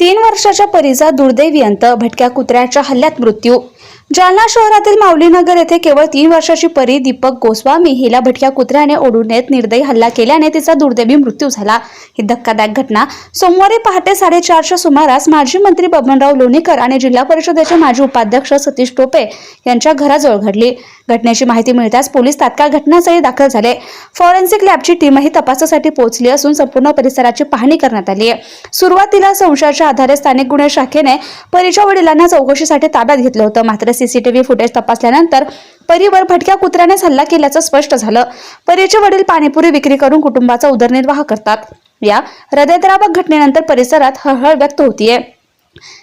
तीन वर्षाच्या परीचा दुर्दैवी अंत. भटक्या कुत्र्याच्या हल्ल्यात मृत्यू जालना शहरातील माऊलीनगर येथे केवळ तीन वर्षाची परी दीपक गोस्वामी हिला भटक्या कुत्र्याने ओढून येत निर्दयी हल्ला केल्याने तिचा दुर्दैवी मृत्यू झाला. ही धक्कादायक घटना सोमवारी पहाटे साडेचारच्या सुमारास माजी मंत्री बबनराव लोणीकर आणि जिल्हा परिषदेचे माजी उपाध्यक्ष सतीश टोपे यांच्या घराजवळ घडली. घटनेची माहिती मिळताच पोलीस तात्काळ घटनास्थळी दाखल झाले. फॉरेन्सिक लॅबची टीमही तपासासाठी पोहोचली असून संपूर्ण परिसराची पाहणी करण्यात आली आहे. सुरुवातीला संशयाच्या आधारे स्थानिक गुन्हे शाखेने परीच्या वडिलांना चौकशीसाठी ताब्यात घेतलं होतं. मात्र सीसीटीव्ही फुटेज तपासल्यानंतर परीवर भटक्या कुत्र्यानेच हल्ला केल्याचं स्पष्ट झालं. परीचे वडील पाणीपुरी विक्री करून कुटुंबाचा उदरनिर्वाह करतात. या हृदयद्रावक घटनेनंतर परिसरात हळहळ व्यक्त होतीये.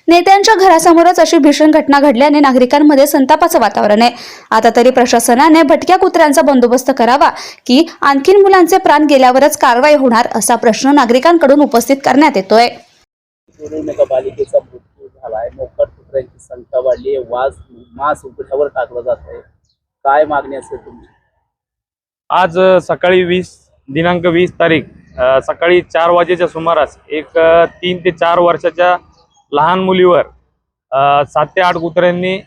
नेत्यांच्या घरासमोरच अशी भीषण घटना घडल्याने नागरिकांमध्ये संतापाचं वातावरण आहे. आता तरी प्रशासनाने भटक्या कुत्र्यांचा बंदोबस्त करावा की आणखीन मुलांचे प्राण गेल्यावरच कारवाई होणार असा प्रश्न नागरिकांकडून उपस्थित करण्यात येतोय. नगरपालिकेचा मृत्यू झालाय. मोकाट कुत्र्यांची संख्या वाढली वाज मास उघड्यावर टाकलं जात आहे काय मागणी असेल तुमची? आज सकाळी वीस दिनांक वीस तारीख सकाळी चार वाजेच्या सुमारास एक तीन ते चार वर्षाच्या लहान मुलीवर सात ते आठ कुत्र्यांनी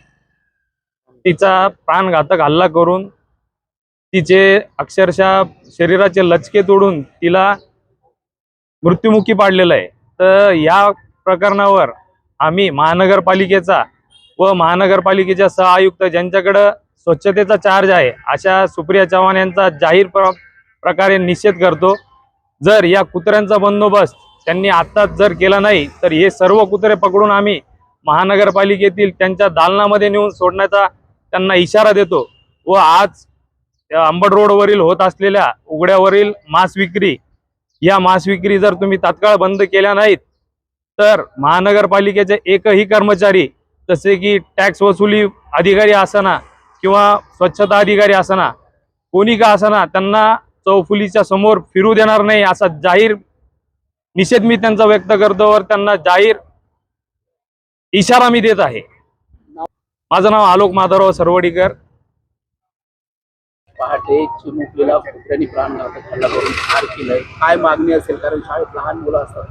तिचा प्राणघातक हल्ला करून तिचे अक्षरशः शरीराचे लचके तोडून तिला मृत्युमुखी पाडलेलं आहे. तर या प्रकरणावर आम्ही महानगरपालिकेचा व महानगरपालिकेच्या सह आयुक्त ज्यांच्याकडं स्वच्छतेचा चार्ज आहे अशा सुप्रिया चव्हाण यांचा जाहीर प्र प्रकारे निषेध करतो. जर या कुत्र्यांचा बंदोबस्त त्यांनी आत्ताच जर केला नाही तर हे सर्व कुत्रे पकडून आम्ही महानगरपालिकेतील त्यांच्या दालनामध्ये नेऊन सोडण्याचा त्यांना इशारा देतो. व आज अंबड रोडवरील होत असलेल्या उघड्यावरील मांस विक्री या मांस विक्री जर तुम्ही तात्काळ बंद केल्या नाहीत तर महानगरपालिकेचे एकही कर्मचारी जसे की टॅक्स वसुली अधिकारी असना किंवा स्वच्छता अधिकारी असना कोणी का असना त्यांना चौफुलीच्या समोर फिरू देणार नाही असा जाहीर निषेध मी त्यांचा व्यक्त करतो वर त्यांना जाहीर इशारा मी देत आहे. माझं नाव आलोक माधवराव सरवडीकर. पहाटे चिमुकलेला कुत्र्यांनी प्राणघातक हल्ला करून ठार केलंय. काय मागणी असेल? कारण शाळेत लहान मुलं असतात.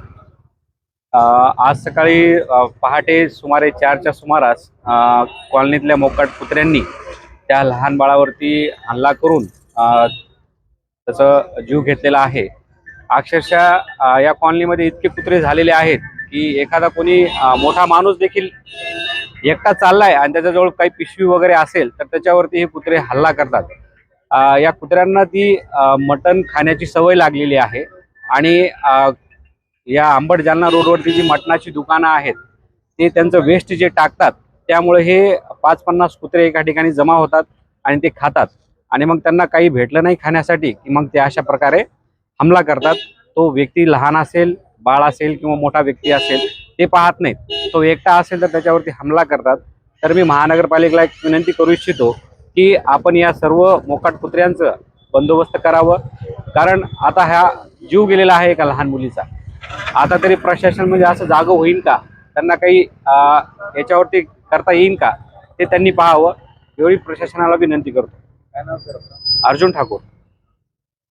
आज सकाळी पहाटे सुमारे चारच्या सुमारास अ, कॉलनीतल्या मोकाट कुत्र्यांनी त्या लहान बाळावरती हल्ला करून अ, त्याचं जीव घेतलेला आहे. अक्षरशः या कॉलनीमध्ये इतके कुत्रे झालेले आहेत की एखादा कोणी मोठा माणूस देखील एकटा चाललाय आणि त्याच्याजवळ काही पिशवी वगैरे असेल तर त्याच्यावरती हे कुत्रे हल्ला करतात. या कुत्र्यांना ती अ, मटण खाण्याची सवय लागलेली आहे आणि अ, या आंबट जालना रोडवरती जी मटणाची दुकानं आहेत ते त्यांचं वेस्ट जे टाकतात त्यामुळे हे पाच पन्नास कुत्रे एका ठिकाणी जमा होतात आणि ते खातात. आणि मग त्यांना काही भेटलं नाही खाण्यासाठी की मग ते अशा प्रकारे हमला करतात. तो व्यक्ती लहान असेल बाळ असेल किंवा मोठा व्यक्ती असेल ते पाहत नाहीत. तो एकटा असेल तर त्याच्यावरती हमला करतात. तर मी महानगरपालिकेला एक विनंती करू इच्छितो की आपण या सर्व मोकाट कुत्र्यांचं बंदोबस्त करावं. कारण आता हा जीव गेलेला आहे एका लहान मुलीचा. आता तरी प्रशासन म्हणजे असं जागं होईल का? त्यांना काही याच्यावरती करता येईल का? ते त्यांनी पाहावं. एवढी प्रशासनाला विनंती करतो? अर्जुन ठाकूर.